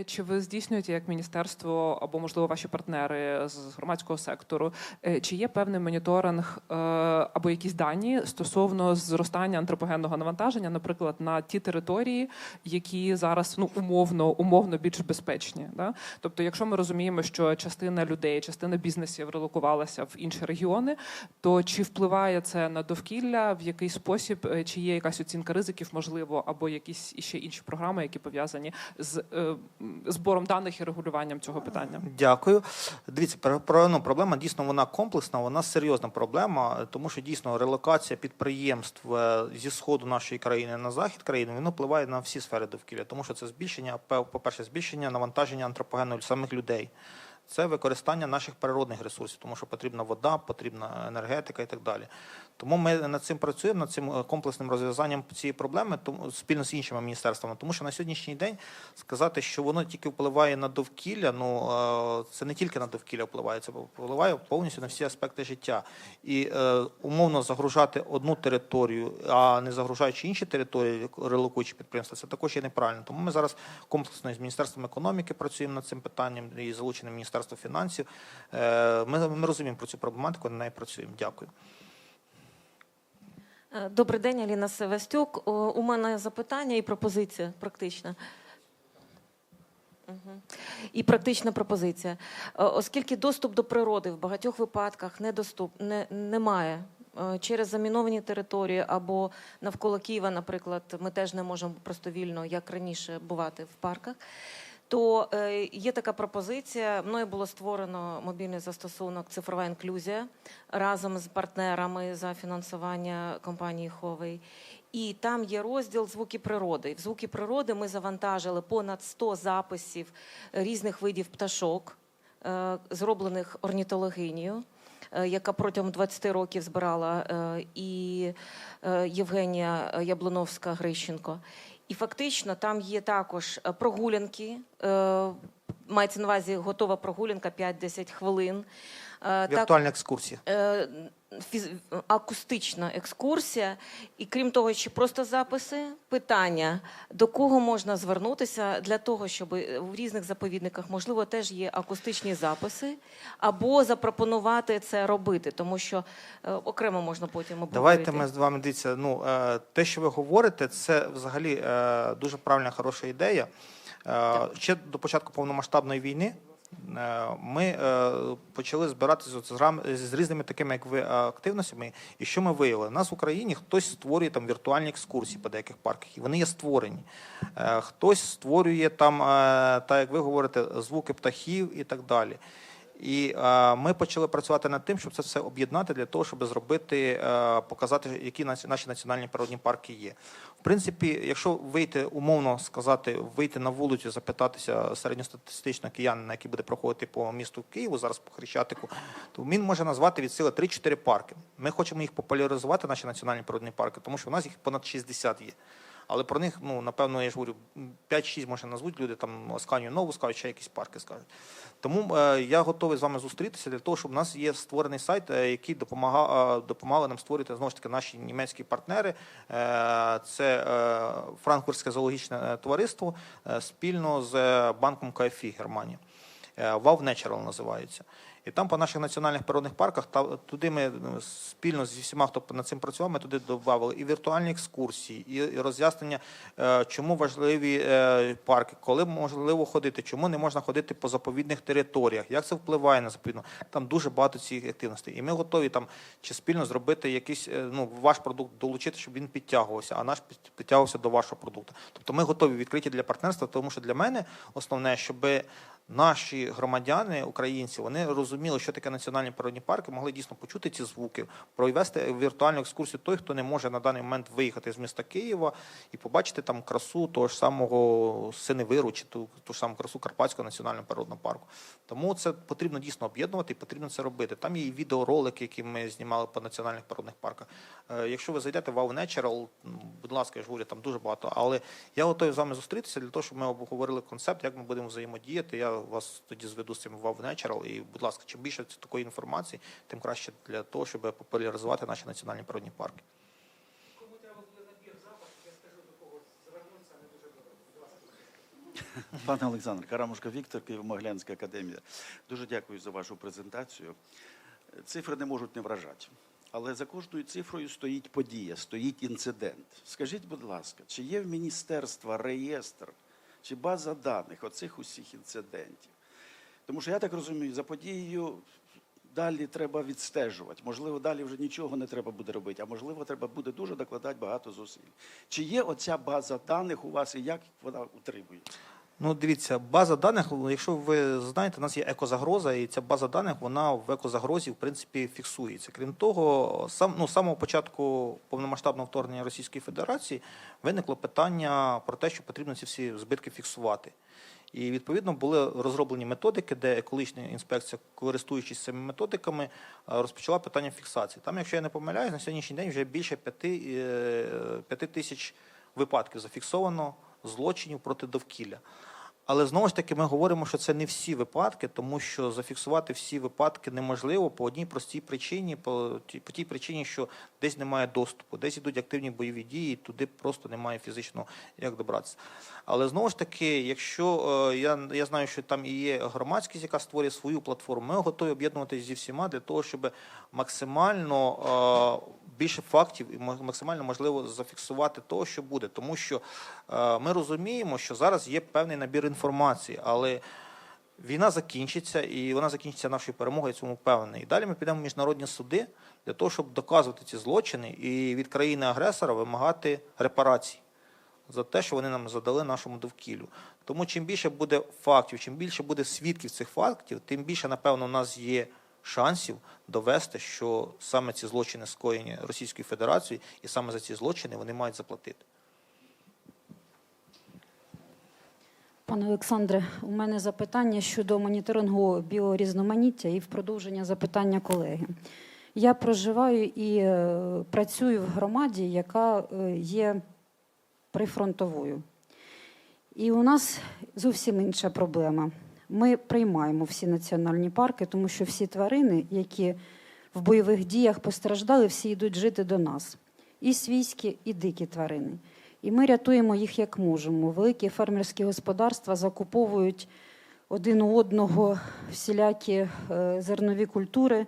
Е, Чи ви здійснюєте як міністерство або можливо ваші партнери з громадського сектору? е, Чи є певний моніторинг е, або якісь дані стосовно зростання антропогенного навантаження, наприклад, на ті території, які зараз ну умовно умовно більш безпечні? Да? Тобто, якщо ми розуміємо, що частина людей, частина бізнесів релокувалася в інші регіони, то чи впливає це на довкілля, в який спосіб, чи є якась оцінка ризиків, можливо, або якісь іще інші програми, які пов'язані з збором даних і регулюванням цього питання? Дякую. Дивіться, про- ну, проблема дійсно вона комплексна, вона серйозна проблема, тому що дійсно релокація підприємств е, зі сходу нашої країни на захід країни він впливає на всі сфери довкілля, тому що це збільшення, пе- по-перше, збільшення навантаження антропогенної самих людей. Це використання наших природних ресурсів, тому що потрібна вода, потрібна енергетика і так далі. Тому ми над цим працюємо, над цим е, комплексним розв'язанням цієї проблеми, тому спільно з іншими міністерствами. Тому що на сьогоднішній день сказати, що воно тільки впливає на довкілля, ну е, це не тільки на довкілля впливає, це впливає повністю на всі аспекти життя. І е, умовно загружати одну територію, а не загружаючи інші території, релокуючи підприємства, це також є неправильно. Тому ми зараз комплексно з міністерством економіки працюємо над цим питанням і залученим міністерство фінансів. Е, Ми, ми розуміємо про цю проблематику, над нею працюємо. Дякую. Е, Добрий день, Аліна Севастюк. У мене запитання і пропозиція практична. І практична пропозиція. Е, Оскільки доступ до природи в багатьох випадках недоступ, не, немає через заміновані території або навколо Києва, наприклад, ми теж не можемо просто вільно, як раніше, бувати в парках. То е, є така пропозиція. Мною було створено мобільний застосунок цифрова інклюзія разом з партнерами за фінансування компанії Ховей. І там є розділ звуки природи. В звуки природи ми завантажили понад 100 записів різних видів пташок, е, зроблених орнітологинею, е, яка протягом 20 років збирала і Євгенія Яблуновська Грищенко. І фактично там є також е, прогулянки. е, Мається на увазі готова прогулянка 5-10 хвилин. Е, Віртуальна екскурсія. Е, акустична екскурсія, і крім того, ще просто записи, питання, до кого можна звернутися для того, щоб в різних заповідниках, можливо, теж є акустичні записи, або запропонувати це робити, тому що е, окремо можна потім обговорити. Давайте ми з вами дивіться. Ну е, те, що ви говорите, це взагалі е, дуже правильна, хороша ідея. Е, Ще до початку повномасштабної війни. Е, Ми е, почали збиратися з різними такими, як ви, е, активностями. І що ми виявили? У нас в Україні хтось створює там віртуальні екскурсії по деяких парках, і вони є створені. Хтось створює там, так як ви говорите, звуки птахів і так далі. І е, ми почали працювати над тим, щоб це все об'єднати для того, щоб зробити, е, показати, які наші національні природні парки є. В принципі, якщо вийти умовно сказати, вийти на вулицю, запитатися середньостатистичного киянина, який буде проходити по місту Києву, зараз по Хрещатику, то він може назвати від сили 3-4 парки. Ми хочемо їх популяризувати, наші національні природні парки, тому що в нас їх понад 60 є. Але про них, ну напевно, я ж говорю, 5-6 може назвуть люди, там Асканію Нову скажуть, ще якісь парки скажуть. Тому е, я готовий з вами зустрітися для того, щоб у нас є створений сайт, е, який е, допомагали нам створити знову ж таки наші німецькі партнери. Е, це е, Франкфуртське зоологічне е, товариство е, спільно з е, банком КФІ Германії. Wow Natural називається. І там по наших національних природних парках та туди ми ну, спільно зі всіма, хто над цим працював, ми туди додавали і віртуальні екскурсії, і, роз'яснення, е, чому важливі е, парки, коли можливо ходити, чому не можна ходити по заповідних територіях, як це впливає на заповідну. Там дуже багато цих активностей. І ми готові там чи спільно зробити якийсь е, ну ваш продукт долучити, щоб він підтягувався, а наш підтягувався до вашого продукту. Тобто ми готові відкриті для партнерства, тому що для мене основне, щоб наші громадяни, українці, вони розуміли, що таке національні природні парки, могли дійсно почути ці звуки, провести віртуальну екскурсію той, хто не може на даний момент виїхати з міста Києва і побачити там красу того ж самого Синевиру чи ту, ту ж саму красу Карпатського національного природного парку. Тому це потрібно дійсно об'єднувати і потрібно це робити. Там є і відеоролики, які ми знімали по національних природних парках. Е, Якщо ви зайдете в Wow Natural, будь ласка, я ж говорю, там дуже багато. Але я готовий з вами зустрітися для того, щоб ми обговорили концепт, як ми будемо взаємодіяти. Я вас тоді зведу з цим в Wow Natural. І, будь ласка, чим більше такої інформації, тим краще для того, щоб популяризувати наші національні природні парки. Кому треба буде набір запах, я скажу до кого звернутися, не дуже добре. Пане Олександр, Карамушка Віктор, Києво-Могилянська академія. Дуже дякую за вашу презентацію. Цифри не можуть не вражати. Але за кожною цифрою стоїть подія, стоїть інцидент. Скажіть, будь ласка, чи є в міністерства реєстр чи база даних оцих усіх інцидентів? Тому що я так розумію, за подією далі треба відстежувати. Можливо, далі вже нічого не треба буде робити, а можливо, треба буде дуже докладати багато зусиль. Чи є оця база даних у вас і як вона утримується? Ну, дивіться, база даних, якщо ви знаєте, у нас є екозагроза, і ця база даних вона в екозагрозі в принципі фіксується. Крім того, сам ну з самого початку повномасштабного вторгнення Російської Федерації виникло питання про те, що потрібно ці всі збитки фіксувати. І відповідно були розроблені методики, де екологічна інспекція, користуючись цими методиками, е, розпочала питання фіксації. Там, якщо я не помиляюсь, на сьогоднішній день вже більше п'яти е, тисяч випадків зафіксовано злочинів проти довкілля. Але знову ж таки ми говоримо, що це не всі випадки, тому що зафіксувати всі випадки неможливо по одній простій причині, по тій, по тій причині, що десь немає доступу, десь йдуть активні бойові дії, туди просто немає фізично як добратися. Але знову ж таки, якщо е, я, я знаю, що там і є громадськість, яка створює свою платформу, ми готові об'єднуватися зі всіма для того, щоб максимально е, більше фактів і максимально можливо зафіксувати того, що буде. Тому що е, ми розуміємо, що зараз є певний набір інформації, але війна закінчиться, і вона закінчиться нашою перемогою, цьому впевнений. І далі ми підемо в міжнародні суди для того, щоб доказувати ці злочини і від країни-агресора вимагати репарацій за те, що вони нам задали нашому довкіллю. Тому чим більше буде фактів, чим більше буде свідків цих фактів, тим більше, напевно, у нас є шансів довести, що саме ці злочини скоєні Російською Федерацією, і саме за ці злочини вони мають заплатити. Пане Олександре, у мене запитання щодо моніторингу біорізноманіття і в продовження запитання колеги. Я проживаю і е, працюю в громаді, яка е, є прифронтовою. І у нас зовсім інша проблема. Ми приймаємо всі національні парки, тому що всі тварини, які в бойових діях постраждали, всі йдуть жити до нас. І свійські, і дикі тварини. І ми рятуємо їх як можемо. Великі фермерські господарства закуповують один у одного всілякі е, зернові культури,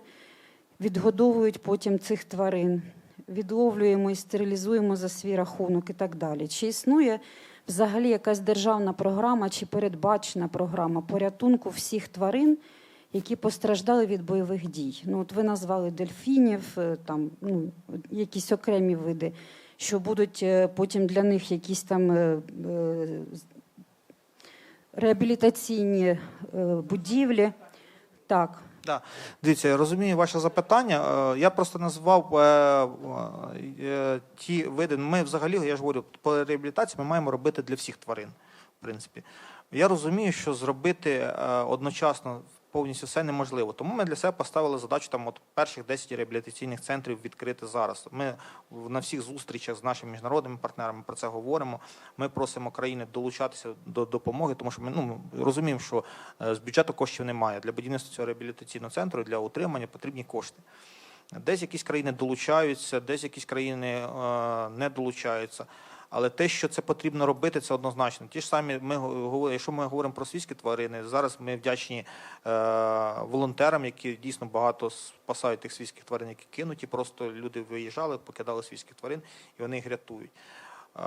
відгодовують потім цих тварин, відловлюємо і стерилізуємо за свій рахунок і так далі. Чи існує взагалі якась державна програма чи передбачена програма порятунку всіх тварин, які постраждали від бойових дій? Ну, от ви назвали дельфінів, е, там ну, якісь окремі види що будуть е, потім для них якісь там е, реабілітаційні будівлі. Так, Да. Дивіться, я розумію ваше запитання. Е, Я просто назвав е, е, ті види. Ми взагалі, я ж говорю, по реабілітації ми маємо робити для всіх тварин. В принципі, я розумію, що зробити одночасно повністю все неможливо. Тому ми для себе поставили задачу там от перших 10 реабілітаційних центрів відкрити зараз. Ми на всіх зустрічах з нашими міжнародними партнерами про це говоримо. Ми просимо країни долучатися до допомоги, тому що ми ну, розуміємо, що е, з бюджету коштів немає. Для будівництва цього реабілітаційного центру для утримання потрібні кошти. Десь якісь країни долучаються, десь якісь країни е, не долучаються. Але те, що це потрібно робити, це однозначно. Ті ж самі ми якщо ми говоримо про свійські тварини, зараз ми вдячні е, волонтерам, які дійсно багато спасають тих свійських тварин, які кинуті. Просто люди виїжджали, покидали свійських тварин, і вони їх рятують. Е,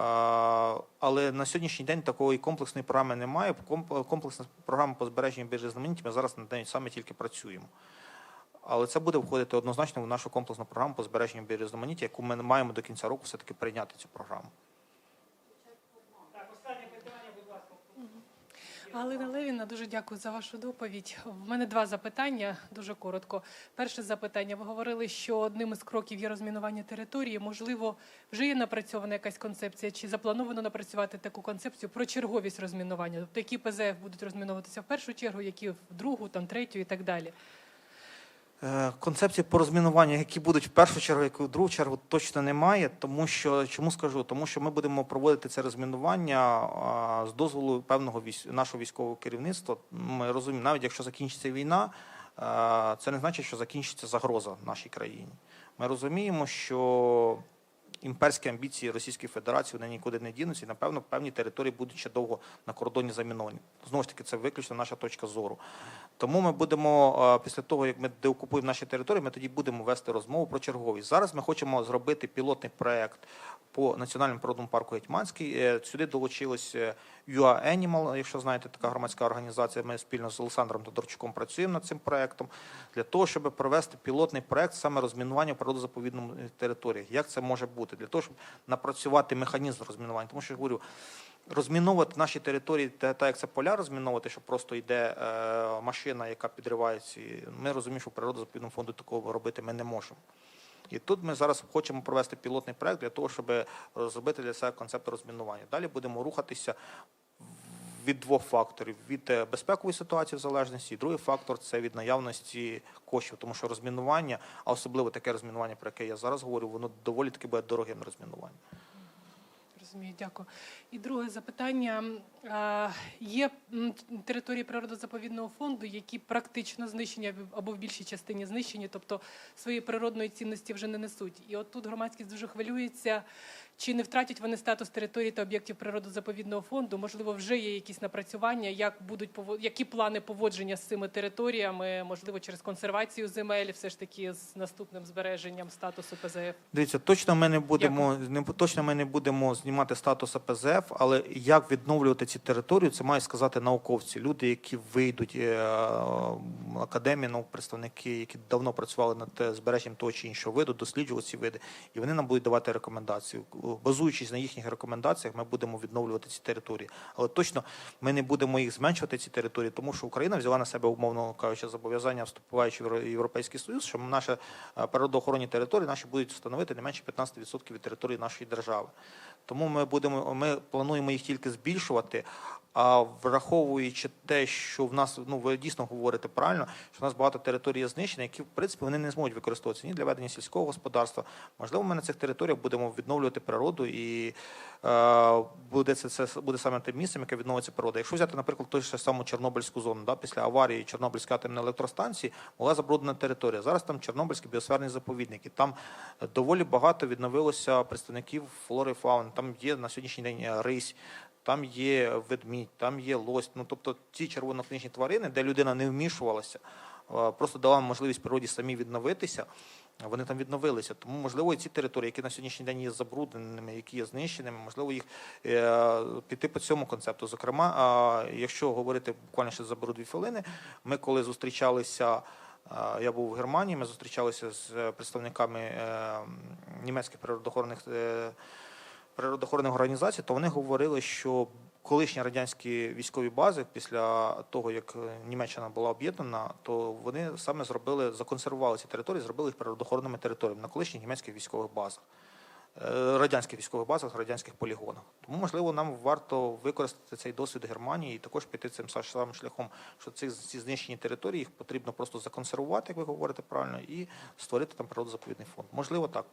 Але на сьогоднішній день такої комплексної програми немає. Комп- Комплексна програма по збереженню біорізноманіття ми зараз над нею саме тільки працюємо. Але це буде входити однозначно в нашу комплексну програму по збереженню біорізноманіття, яку ми маємо до кінця року все-таки прийняти цю програму. Галина Левіна, дуже дякую за вашу доповідь. В мене два запитання, дуже коротко. Перше запитання. Ви говорили, що одним із кроків є розмінування території. Можливо, вже є напрацьована якась концепція, чи заплановано напрацювати таку концепцію про черговість розмінування? Тобто, які ПЗФ будуть розмінуватися в першу чергу, які в другу, там третю і так далі. Е, Концепції по розмінуванню, які будуть в першу чергу, які в другу чергу, точно немає. Тому що чому скажу? Тому що ми будемо проводити це розмінування з дозволу певного військ, нашого військового керівництва. Ми розуміємо, навіть якщо закінчиться війна, це не значить, що закінчиться загроза нашій країні. Ми розуміємо, що імперські амбіції Російської Федерації вони нікуди не дінуться, і напевно певні території будуть ще довго на кордоні заміновані. Знову ж таки, це виключно наша точка зору. Тому ми будемо е, після того, як ми деокупуємо наші території, ми тоді будемо вести розмову про черговість. Зараз ми хочемо зробити пілотний проект по національному природному парку Гетьманський. Е, Сюди долучилось е, UA Animal, якщо знаєте, така громадська організація. Ми спільно з Олександром Тодорчуком працюємо над цим проектом для того, щоб провести пілотний проект саме розмінування в природозаповідному територіях. Як це може бути? Для того, щоб напрацювати механізм розмінування. Тому що я говорю, розміновувати наші території, та, та як це поля розміновувати, що просто йде е, машина, яка підриває ці. Ми розуміємо, що в природозаповідному фонду такого робити ми не можемо. І тут ми зараз хочемо провести пілотний проект для того, щоб розробити для себе концепт розмінування. Далі будемо рухатися від двох факторів: від е, безпекової ситуації в залежності, і другий фактор це від наявності коштів, тому що розмінування, а особливо таке розмінування, про яке я зараз говорю, воно доволі таки буде дорогим розмінуванням. Розумію, дякую. І друге запитання. Є території природозаповідного фонду, які практично знищені або в більшій частині знищені, тобто своєї природної цінності вже не несуть. І от тут громадськість дуже хвилюється, чи не втратять вони статус території та об'єктів природозаповідного фонду. Можливо, вже є якісь напрацювання, як будуть які плани поводження з цими територіями, можливо, через консервацію земель, все ж таки з наступним збереженням статусу ПЗФ. Дивіться, точно ми не будемо не точно ми не будемо знімати статус АПЗФ, але як відновлювати ці території, це мають сказати науковці, люди, які вийдуть е, академії, наук, представники, які давно працювали над е, збереженням того чи іншого виду, досліджували ці види, і вони нам будуть давати рекомендації. Базуючись на їхніх рекомендаціях, ми будемо відновлювати ці території. Але точно ми не будемо їх зменшувати ці території, тому що Україна взяла на себе умовно кажучи зобов'язання, вступаючи в Європейський Союз, що наші е, природоохоронні території наші будуть становити не менше 15% від території нашої держави. Тому ми будемо ми плануємо їх тільки збільшувати. А враховуючи те, що в нас ну ви дійсно говорите правильно, що в нас багато територій є знищені, які в принципі вони не зможуть використовуватися ні для ведення сільського господарства. Можливо, ми на цих територіях будемо відновлювати природу, і е, буде це, це буде саме тим місцем, яке відновиться природа. Якщо взяти, наприклад, ту ж саму Чорнобильську зону, да, після аварії Чорнобильської атомної електростанції була забруднена територія. Зараз там Чорнобильський біосферний заповідник, і там доволі багато відновилося представників флори і фауни. Там є на сьогоднішній день е, рись. Там є ведмідь, там є лось. Ну тобто ті червонокнижні тварини, де людина не вмішувалася, е, просто дала можливість природі самі відновитися. Вони там відновилися. Тому, можливо, і ці території, які на сьогоднішній день є забрудненими, які є знищеними, можливо, їх е, піти по цьому концепту. Зокрема, якщо говорити буквально ще заберу дві хвилини, ми коли зустрічалися. Я був в Германії, ми зустрічалися з представниками е, німецьких природоохоронних е, природоохоронних організацій, то вони говорили, що колишні радянські військові бази, після того як е, Німеччина була об'єднана, то вони саме зробили, законсервували ці території, зробили їх природоохоронними територіями на колишніх німецьких військових базах. е, Радянських військових базах, радянських полігонах. Тому, можливо, нам варто використати цей досвід Германії і також піти цим самим шляхом, що ці, ці знищені території їх потрібно просто законсервувати, як ви говорите правильно, і створити там природозаповідний фонд. Можливо, так.